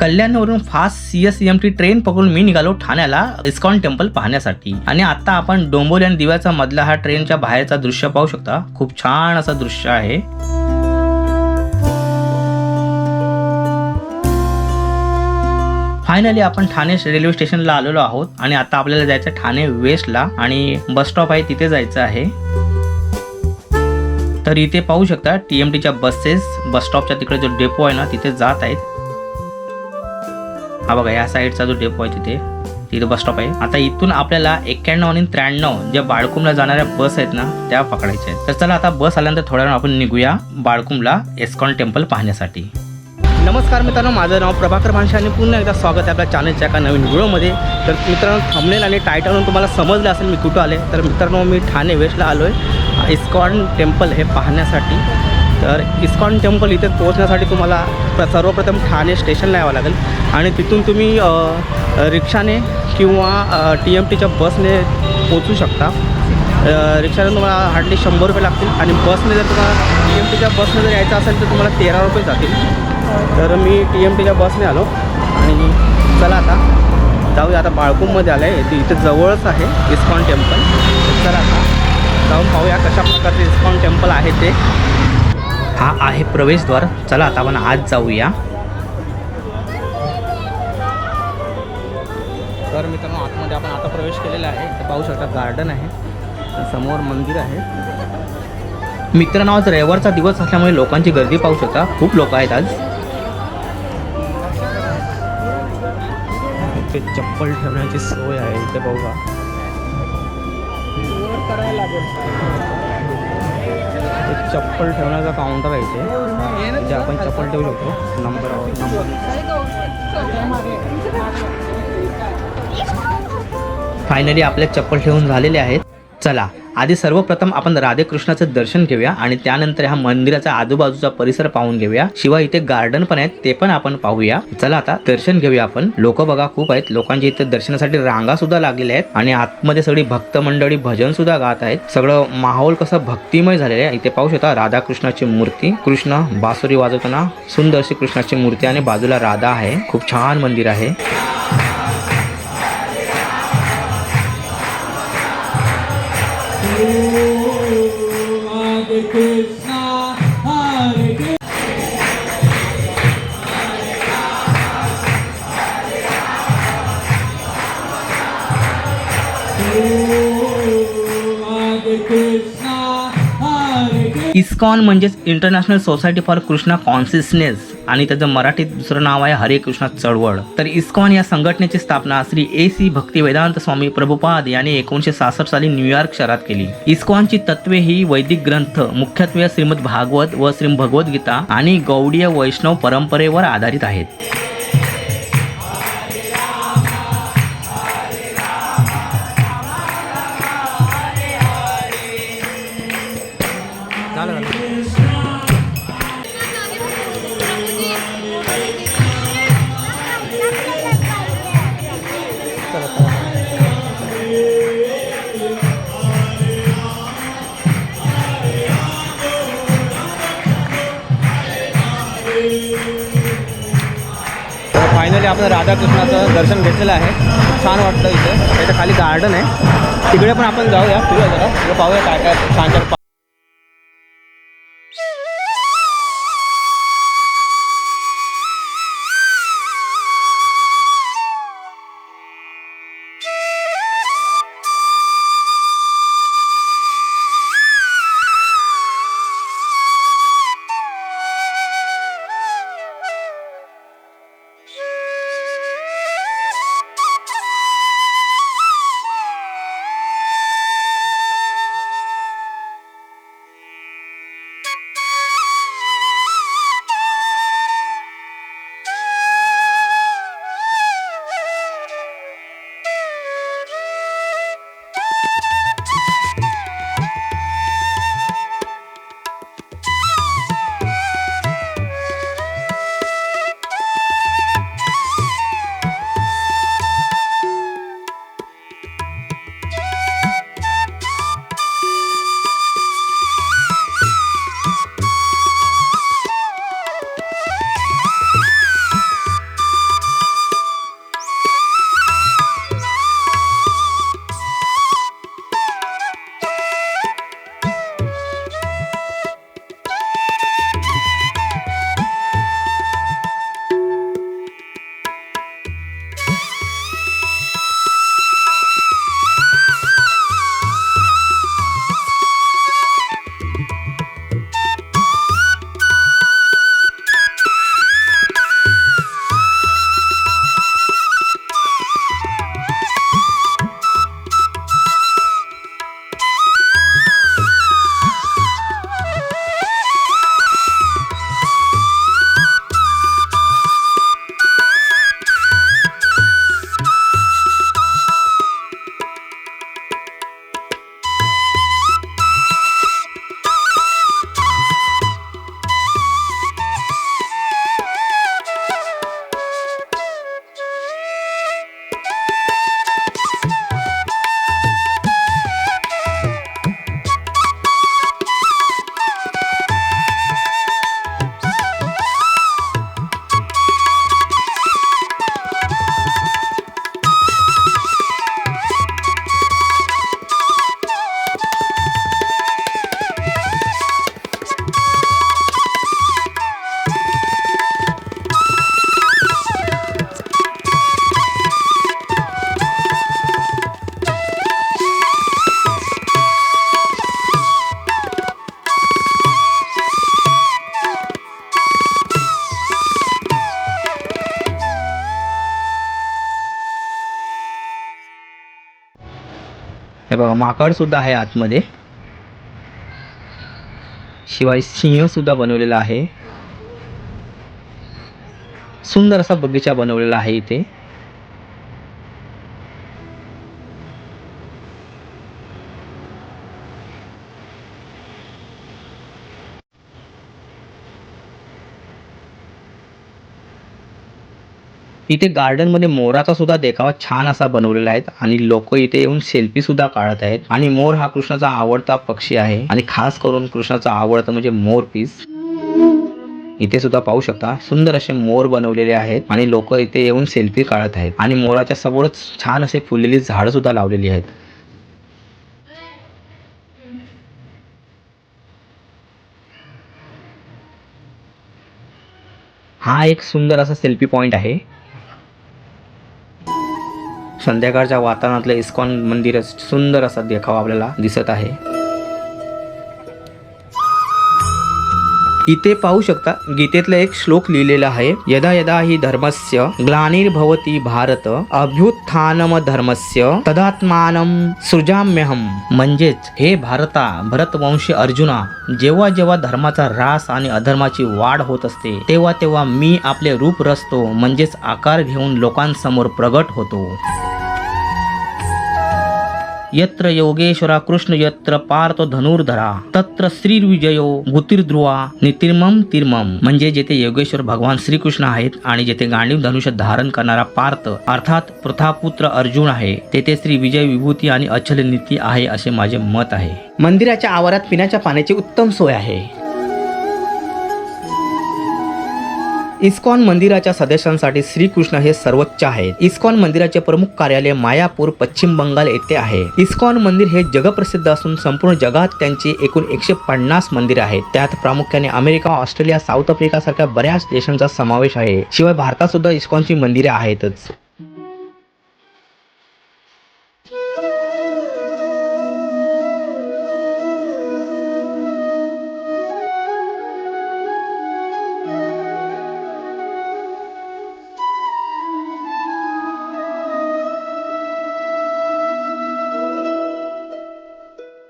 कल्याणवरून fast C S M T train पकडून मी निघालो ठाण्याला इस्कॉन टेम्पल पाहण्यासाठी. आणि आता आपण डोंबोली आणि दिव्याचा मधला हा ट्रेनच्या बाहेरचा दृश्य पाहू शकता. खूप छान असं दृश्य आहे. फायनली आपण ठाणे रेल्वे स्टेशनला आलेलो आहोत आणि आता आपल्याला जायचं ठाणे वेस्टला आणि बस स्टॉप आहे तिथे जायचं आहे. तर इथे पाहू शकता टी एम टीच्या बसेस बस स्टॉपच्या तिकडे जो डेपो आहे ना तिथे जात आहेत. हा बघा या साईडचा जो डेपो आहे तिथे तिथे बस स्टॉप आहे. आता इथून आपल्याला एक्क्याण्णव आणि त्र्याण्णव ज्या बाळकुमला जाणाऱ्या बस आहेत ना त्या पकडायच्या आहेत. तर चला आता बस आल्यानंतर थोड्या वेळ आपण निघूया बाळकुमला एस्कॉन टेम्पल पाहण्यासाठी. नमस्कार मित्रांनो माझं नाव प्रभाकर भानशे आणि पुन्हा एकदा स्वागत आहे आपल्या चॅनलच्या एका नवीन व्हिडिओमध्ये. तर मित्रांनो थंबनेल आणि टायटलवरून तुम्हाला समजलं असेल मी कुठं आले तर मित्रांनो मी ठाणे वेस्टला आलो आहे इस्कॉन टेम्पल हे पाहण्यासाठी. तर इस्कॉन टेम्पल इथे पोहोचण्यासाठी तुम्हाला प्र- सर्वप्रथम ठाणे स्टेशनला यावं लागेल. आणि तिथून तुम्ही रिक्षाने किंवा टी एम टीच्या बसने पोचू शकता. रिक्षाने तुम्हाला हार्डली शंभर रुपये लागतील आणि बसने जर तुम्हाला टी एम टीच्या बसने जर यायचं असेल तर तुम्हाला तेरा रुपये जातील. तर मी टी एम टीच्या बसने आलो. आणि चला आता जाऊया आता बाळकूममध्ये आलं आहे इथे जवळच आहे इस्कॉन टेम्पल. चला आता जाऊन पाहूया कशा प्रकारचे इस्कॉन टेम्पल आहे ते. हा आहे प्रवेशद्वार. चला आता आपण आज जाऊया. तर मित्रांनो आतमध्ये आपण आता प्रवेश केलेला आहे. तर पाहू शकता गार्डन आहे. समोर मंदिर आहे. मित्रांनो आज रविवारचा दिवस असल्यामुळे लोकांची गर्दी पाहू शकता. खूप लोक आहेत आज. इथे चप्पल ठेवण्याची सोय आहे. इथे पाहू का एक चप्पल ठेवण्याचा काउंटर आहे इथे. जे आपण चप्पल ठेवू शकतो नंबर नंबर फायनली आपल्या चप्पल ठेवून झालेले आहेत. चला. आधी सर्वप्रथम आपण राधेकृष्णाचं दर्शन घेऊया आणि त्यानंतर ह्या मंदिराचा आजूबाजूचा परिसर पाहून घेऊया. शिवाय इथे गार्डन पण आहेत ते पण आपण पाहूया. चला आता दर्शन घेऊया आपण. लोक बघा खूप आहेत. लोकांची इथे दर्शनासाठी रांगा सुद्धा लागलेल्या आहेत आणि आतमध्ये सगळी भक्त मंडळी भजन सुद्धा गात आहेत. सगळं माहोल कसं भक्तिमय झालेलं आहे. इथे पाहू शकता राधाकृष्णाची मूर्ती. कृष्ण बासुरी वाजवताना सुंदरशी कृष्णाची मूर्ती आणि बाजूला राधा आहे. खूप छान मंदिर आहे. इस्कॉन म्हणजेच international society for Krishna consciousness आणि त्याचं मराठीत दुसरं नाव आहे हरे कृष्णा चळवळ. तर इस्कॉन या संघटनेची स्थापना श्री ए सी भक्ती वेदांत स्वामी प्रभुपाद यांनी एकोणीशे सासष्ट साली न्यूयॉर्क शहरात केली. इस्कॉनची तत्वे ही वैदिक ग्रंथ मुख्यत्वे श्रीमद भागवत व श्री भगवद्गीता आणि गौडीय वैष्णव परंपरेवर आधारित आहेत. इथे आपण राधाकृष्णाचं दर्शन घेतलेलं आहे. छान वाटतं इथे. त्याच्याखाली गार्डन आहे. तिकडे पण आपण जाऊया. फिरूया जरा. पाहूया काय काय छान छान हे बघा माकड सुद्धा आहे आतमध्ये. शिवाय सिंह सुद्धा बनवलेला आहे. सुंदर असा बगीचा बनवलेला आहे इथे. इथे गार्डनमध्ये मोराचा सुद्धा देखावा छान असा बनवलेला आहे आणि लोक इथे येऊन सेल्फी सुद्धा काढत आहेत. आणि मोर हा कृष्णाचा आवडता पक्षी आहे. आणि खास करून कृष्णाचा आवडता म्हणजे मोर पीस इथे सुद्धा पाहू शकता सुंदर असे मोर बनवलेले आहेत आणि लोक इथे येऊन सेल्फी काढत आहेत. आणि मोराच्या समोरच छान असे फुललेली झाडं सुद्धा लावलेली आहेत. हा एक सुंदर असा सेल्फी पॉइंट आहे. संध्याकाळच्या वातावरणातलं इस्कॉन मंदिर सुंदर असा देखावा आपल्याला दिसत आहे. इथे पाहू शकता गीतेतला एक श्लोक लिहिलेला आहे यदा यदा ही धर्मस्य ग्लानिर्भवती भारत अभ्युत्थानम धर्मस्य तदात्मानम सृजाम्यहम म्हणजेच हे भारता भरतवंशी अर्जुना जेव्हा जेव्हा धर्माचा ऱ्हास आणि अधर्माची वाढ होत असते तेव्हा तेव्हा मी आपले रूप रचतो म्हणजेच आकार घेऊन लोकांसमोर प्रगट होतो. यत्र योगेश्वरा कृष्ण यत्र पार्थ धनुर्धरा तत्र श्रीविजयो भूतिर्ध्रुवा नितिर्मम तिर्मम म्हणजे जेथे योगेश्वर भगवान श्रीकृष्ण आहेत आणि जेथे गांडीव धनुष्य धारण करणारा पार्थ अर्थात प्रथापुत्र अर्जुन आहे तेथे श्री विजय विभूती आणि अचल नीती आहे असे माझे मत आहे. मंदिराच्या आवारात पिण्याच्या पाण्याची उत्तम सोय आहे. इस्कॉन मंदिराच्या सदस्यांसाठी श्रीकृष्ण हे सर्वोच्च आहेत. इस्कॉन मंदिराचे प्रमुख कार्यालय मायापूर पश्चिम बंगाल येथे आहे. इस्कॉन मंदिर हे जगप्रसिद्ध असून संपूर्ण जगात त्यांची एकूण एकशे पन्नास मंदिर आहेत. त्यात प्रामुख्याने अमेरिका ऑस्ट्रेलिया साऊथ आफ्रिका सारख्या बऱ्याच देशांचा समावेश आहे. शिवाय भारतात सुद्धा इस्कॉनची मंदिरे आहेतच.